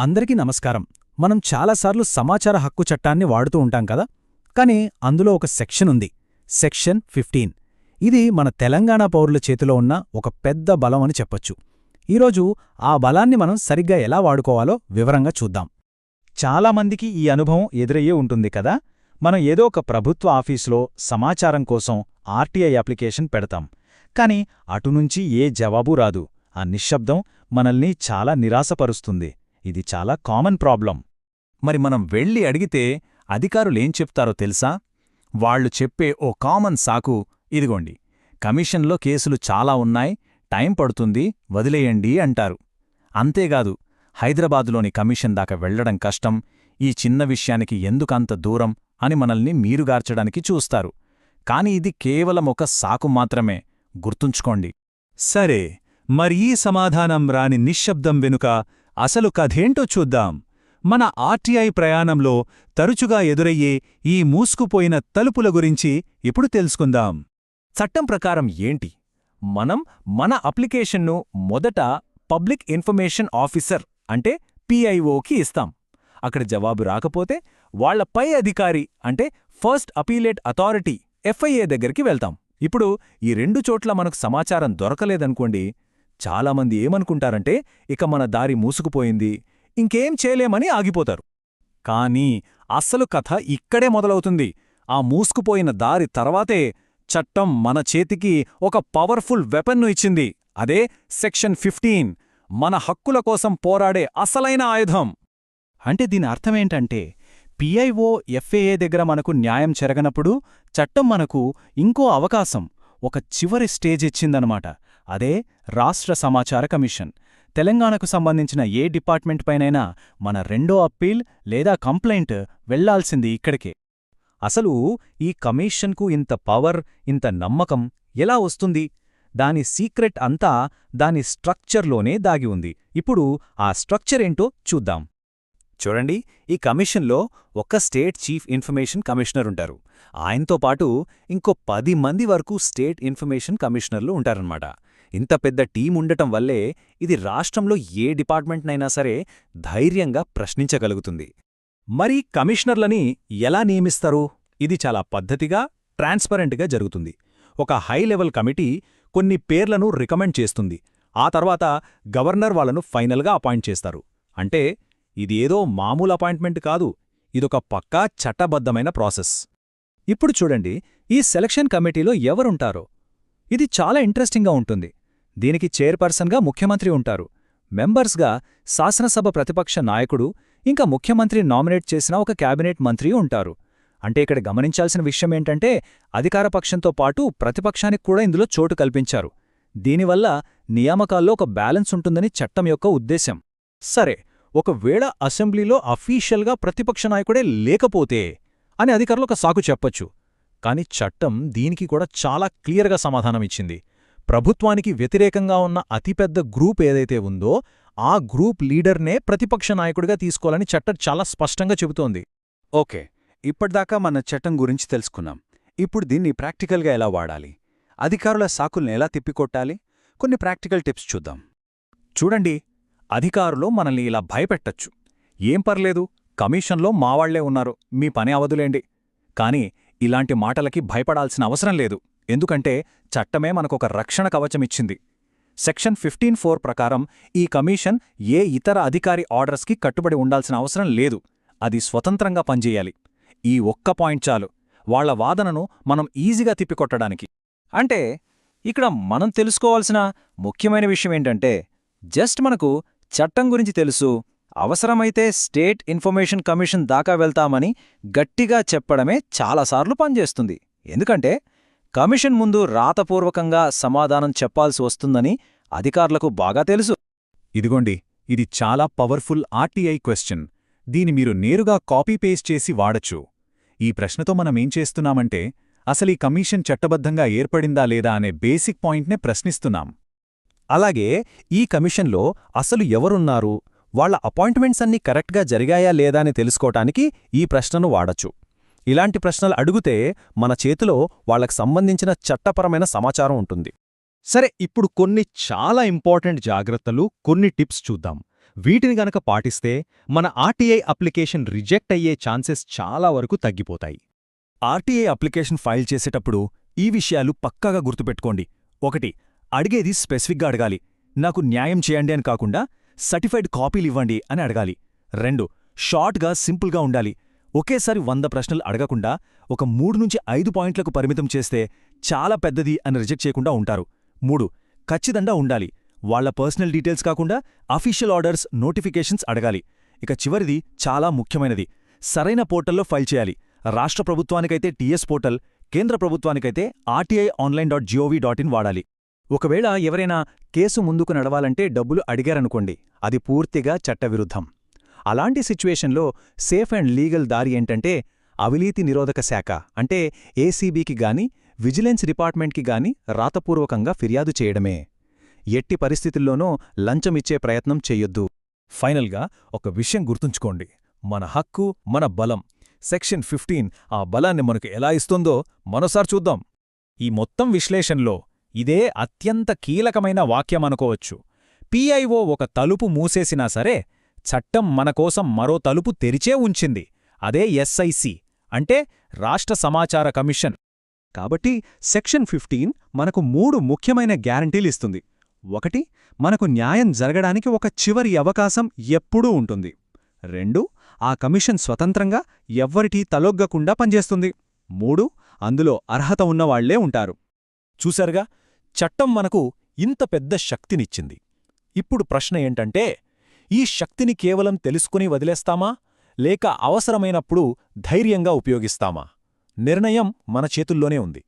అందరికీ నమస్కారం. మనం చాలాసార్లు సమాచార హక్కు చట్టాన్ని వాడుతూ ఉంటాం కదా? కానీ అందులో ఒక సెక్షన్ ఉంది. Section fifteen. ఇది మన తెలంగాణ పౌరుల చేతిలో ఉన్న ఒక పెద్ద బలం అని చెప్పొచ్చు. ఈరోజు ఆ బలాన్ని మనం సరిగ్గా ఎలా వాడుకోవాలో వివరంగా చూద్దాం. చాలామందికి ఈ అనుభవం ఎదురయ్యే ఉంటుంది కదా? మనం ఏదో ఒక ప్రభుత్వ ఆఫీసులో సమాచారం కోసం ఆర్టీఐ అప్లికేషన్ పెడతాం. కాని అటునుంచి ఏ జవాబు రాదు. ఆ నిశ్శబ్దం మనల్ని చాలా నిరాశపరుస్తుంది. ఇది చాలా కామన్ ప్రాబ్లం. మరి మనం వెళ్ళి అడిగితే అధికారులేం చెప్తారో తెలుసా? వాళ్ళు చెప్పే ఓ కామన్ సాకు ఇదిగోండి కమిషన్లో కేసులు చాలా ఉన్నాయి టైం పడుతుంది వదిలేయండి అంటారు. అంతేగాదు హైదరాబాదులోని కమిషన్ దాకా వెళ్ళడం కష్టం ఈ చిన్న విషయానికి ఎందుకంత దూరం అని మనల్ని మీరుగార్చడానికి చూస్తారు. కాని ఇది కేవలం ఒక సాకు మాత్రమే గుర్తుంచుకోండి. సరే మరి ఈ సమాధానం రాని నిశ్శబ్దం వెనుక అసలు కథేంటో చూద్దాం. మన ఆర్టీఐ ప్రయాణంలో తరచుగా ఎదురయ్యే ఈ మూసుకుపోయిన తలుపుల గురించి ఇప్పుడు తెలుసుకుందాం. చట్టం ప్రకారం ఏంటి? మనం మన అప్లికేషన్ను మొదట పబ్లిక్ ఇన్ఫర్మేషన్ ఆఫీసర్ అంటే పిఐఓకి ఇస్తాం. అక్కడ జవాబు రాకపోతే వాళ్ళ పై అధికారి అంటే ఫస్ట్ అపీలేట్ అథారిటీ ఎఫ్ఐఏ దగ్గరికి వెళ్తాం. ఇప్పుడు ఈ రెండు చోట్ల మనకు సమాచారం దొరకలేదనుకోండి చాలామంది ఏమనుకుంటారంటే ఇక మన దారి మూసుకుపోయింది ఇంకేం చేయలేమని ఆగిపోతారు. కానీ అస్సలు కథ ఇక్కడే మొదలవుతుంది. ఆ మూసుకుపోయిన దారి తర్వాతే చట్టం మన చేతికి ఒక పవర్ఫుల్ వెపన్ను ఇచ్చింది. అదే సెక్షన్ ఫిఫ్టీన్ మన హక్కుల కోసం పోరాడే అసలైన ఆయుధం. అంటే దీని అర్థమేంటంటే పిఐఓ ఎఫ్ఏఏ దగ్గర మనకు న్యాయం చెరగనప్పుడు చట్టం మనకు ఇంకో అవకాశం ఒక చివరి స్టేజ్ ఇచ్చిందనమాట. అదే రాష్ట్ర సమాచార కమిషన్. తెలంగాణకు సంబంధించిన ఏ డిపార్ట్మెంట్ పైనైనా మన రెండో అప్పీల్ లేదా కంప్లైంట్ వెళ్ళాల్సింది ఇక్కడికే. అసలు ఈ కమిషన్కు ఇంత పవర్ ఇంత నమ్మకం ఎలా వస్తుంది? దాని సీక్రెట్ అంతా దాని స్ట్రక్చర్లోనే దాగి ఉంది. ఇప్పుడు ఆ స్ట్రక్చర్ ఏంటో చూద్దాం. చూడండి ఈ కమిషన్లో ఒక్క స్టేట్ చీఫ్ ఇన్ఫర్మేషన్ కమిషనర్ ఉంటారు. ఆయనతో పాటు ఇంకో పది మంది వరకు స్టేట్ ఇన్ఫర్మేషన్ కమిషనర్లు ఉంటారన్నమాట. ఇంత పెద్ద టీం ఉండటం వల్లే ఇది రాష్ట్రంలో ఏ డిపార్ట్మెంట్నైనా సరే ధైర్యంగా ప్రశ్నించగలుగుతుంది. మరి కమిషనర్లని ఎలా నియమిస్తారు? ఇది చాలా పద్ధతిగా ట్రాన్స్పరెంట్గా జరుగుతుంది. ఒక హై లెవెల్ కమిటీ కొన్ని పేర్లను రికమెండ్ చేస్తుంది. ఆ తర్వాత గవర్నర్ వాళ్ళను ఫైనల్గా అపాయింట్ చేస్తారు. అంటే ఇది ఏదో మామూలు అపాయింట్మెంట్ కాదు ఇదొక పక్కా చట్టబద్ధమైన ప్రాసెస్. ఇప్పుడు చూడండి ఈ సెలక్షన్ కమిటీలో ఎవరుంటారో. ఇది చాలా ఇంట్రెస్టింగ్గా ఉంటుంది. దీనికి చైర్పర్సన్గా ముఖ్యమంత్రి ఉంటారు. మెంబర్స్గా శాసనసభ ప్రతిపక్ష నాయకుడు ఇంకా ముఖ్యమంత్రి నామినేట్ చేసిన ఒక క్యాబినెట్ మంత్రి ఉంటారు. అంటే ఇక్కడ గమనించాల్సిన విషయమేంటంటే అధికారపక్షంతో పాటు ప్రతిపక్షానికి కూడా ఇందులో చోటు కల్పించారు. దీనివల్ల నియామకాల్లో ఒక బ్యాలెన్స్ ఉంటుందని చట్టం యొక్క ఉద్దేశం సరే ఒకవేళ అసెంబ్లీలో అఫీషియల్గా ప్రతిపక్ష నాయకుడే లేకపోతే అని అధికారులు ఒక సాకు చెప్పొచ్చు. కాని చట్టం దీనికి కూడా చాలా క్లియర్గా సమాధానమిచ్చింది ప్రభుత్వానికి వ్యతిరేకంగా ఉన్న అతిపెద్ద గ్రూప్ ఏదైతే ఉందో ఆ గ్రూప్ లీడర్నే ప్రతిపక్ష నాయకుడిగా తీసుకోవాలని చట్టం చాలా స్పష్టంగా చెబుతోంది. ఓకే ఇప్పటిదాకా మన చట్టం గురించి తెలుసుకున్నాం. ఇప్పుడు దీన్ని ప్రాక్టికల్గా ఎలా వాడాలి? అధికారుల సాకుల్ని ఎలా తిప్పికొట్టాలి? కొన్ని ప్రాక్టికల్ టిప్స్ చూద్దాం. చూడండి అధికారులు మనల్ని ఇలా భయపెట్టచ్చు. ఏం పర్లేదు కమిషన్లో మావాళ్ళే ఉన్నారు మీ పని అవదులేండి. కాని ఇలాంటి మాటలకి భయపడాల్సిన అవసరం లేదు. ఎందుకంటే చట్టమే మనకొక రక్షణ కవచమిచ్చింది. సెక్షన్ ఫిఫ్టీన్ ఫోర్ ప్రకారం ఈ కమిషన్ ఏ ఇతర అధికారి ఆర్డర్స్కి కట్టుబడి ఉండాల్సిన అవసరం లేదు. అది స్వతంత్రంగా పనిచేయాలి. ఈ ఒక్క పాయింట్ చాలు. వాళ్ళ వాదనను మనం ఈజీగా తిప్పికొట్టడానికి. అంటే ఇక్కడ మనం తెలుసుకోవాల్సిన ముఖ్యమైన విషయమేంటంటే జస్ట్ మనకు చట్టం గురించి తెలుసు. అవసరమైతే స్టేట్ ఇన్ఫర్మేషన్ కమిషన్ దాకా వెళ్తామని గట్టిగా చెప్పడమే చాలాసార్లు పనిచేస్తుంది. ఎందుకంటే కమిషన్ ముందు రాతపూర్వకంగా సమాధానం చెప్పాల్సి వస్తుందని అధికారులకు బాగా తెలుసు. ఇదిగోండి ఇది చాలా పవర్ఫుల్ ఆర్టీఐ క్వశ్చన్. దీని మీరు నేరుగా కాపీ పేస్ట్ చేసి వాడచ్చు. ఈ ప్రశ్నతో మనమేం చేస్తున్నామంటే అసలీ కమిషన్ చట్టబద్ధంగా ఏర్పడిందా లేదా అనే బేసిక్ పాయింట్నే ప్రశ్నిస్తున్నాం. అలాగే ఈ కమిషన్లో అసలు ఎవరున్నారు వాళ్ళ అపాయింట్మెంట్స్ అన్నీ కరెక్ట్గా జరిగాయా లేదా అని తెలుసుకోటానికి ఈ ప్రశ్నను వాడచ్చు. ఇలాంటి ప్రశ్నలు అడుగుతే మన చేతిలో వాళ్ళకు సంబంధించిన చట్టపరమైన సమాచారం ఉంటుంది. సరే ఇప్పుడు కొన్ని చాలా ఇంపార్టెంట్ జాగ్రత్తలు కొన్ని టిప్స్ చూద్దాం. వీటిని గనక పాటిస్తే మన ఆర్టీఐ అప్లికేషన్ రిజెక్ట్ అయ్యే ఛాన్సెస్ చాలా వరకు తగ్గిపోతాయి. ఆర్టీఐ అప్లికేషన్ ఫైల్ చేసేటప్పుడు ఈ విషయాలు పక్కాగా గుర్తుపెట్టుకోండి. ఒకటి అడిగేది స్పెసిఫిక్గా అడగాలి. నాకు న్యాయం చేయండి అని కాకుండా సర్టిఫైడ్ కాపీలు ఇవ్వండి అని అడగాలి. రెండు షార్ట్గా సింపుల్గా ఉండాలి. ఒకేసారి వంద ప్రశ్నలు అడగకుండా ఒక మూడు నుంచి ఐదు పాయింట్లకు పరిమితం చేస్తే చాలా పెద్దది అని రిజెక్ట్ చేయకుండా ఉంటారు. మూడు ఖచ్చితంగా ఉండాలి. వాళ్ళ పర్సనల్ డీటెయిల్స్ కాకుండా అఫీషియల్ ఆర్డర్స్ నోటిఫికేషన్స్ అడగాలి. ఇక చివరిది చాలా ముఖ్యమైనది సరైన పోర్టల్లో ఫైల్ చేయాలి. రాష్ట్ర ప్రభుత్వానికైతే టీఎస్ పోర్టల్ కేంద్ర ప్రభుత్వానికైతే RTI online dot G O V dot in వాడాలి. ఒకవేళ ఎవరైనా కేసు ముందుకు నడవాలంటే డబ్బులు అడిగారనుకోండి అది పూర్తిగా చట్టవిరుద్ధం. అలాంటి సిచ్యువేషన్లో సేఫ్ అండ్ లీగల్ దారి ఏంటంటే అవినీతి నిరోధక శాఖ. అంటే ఏసీబీకి గాని విజిలెన్స్ డిపార్ట్మెంట్కి గాని రాతపూర్వకంగా ఫిర్యాదు చేయడమే. ఎట్టి పరిస్థితుల్లోనూ లంచమిచ్చే ప్రయత్నం చెయ్యొద్దు ఫైనల్గా ఒక విషయం గుర్తుంచుకోండి. మన హక్కు మన బలం. సెక్షన్ ఫిఫ్టీన్ ఆ బలాన్ని మనకు ఎలా ఇస్తుందో మరోసారి చూద్దాం. ఈ మొత్తం విశ్లేషణలో ఇదే అత్యంత కీలకమైన వాక్యమనుకోవచ్చు పిఐఓ ఒక తలుపు మూసేసినా సరే చట్టం మనకోసం మరో తలుపు తెరిచే ఉంచింది. అదే ఎస్ఐసి అంటే రాష్ట్ర సమాచార కమిషన్. కాబట్టి సెక్షన్ ఫిఫ్టీన్ మనకు మూడు ముఖ్యమైన గ్యారంటీలిస్తుంది ఒకటి మనకు న్యాయం జరగడానికి ఒక చివరి అవకాశం ఎప్పుడూ ఉంటుంది. రెండు ఆ కమిషన్ స్వతంత్రంగా ఎవ్వరిటీ తలొగ్గకుండా పనిచేస్తుంది. మూడు అందులో అర్హత ఉన్నవాళ్ళే ఉంటారు. చూశారుగా చట్టం మనకు ఇంత పెద్ద శక్తినిచ్చింది. ఇప్పుడు ప్రశ్న ఏంటంటే ఈ శక్తిని కేవలం తెలుసుకుని వదిలేస్తామా? లేక అవసరమైనప్పుడు ధైర్యంగా ఉపయోగిస్తామా? నిర్ణయం మన చేతుల్లోనే ఉంది.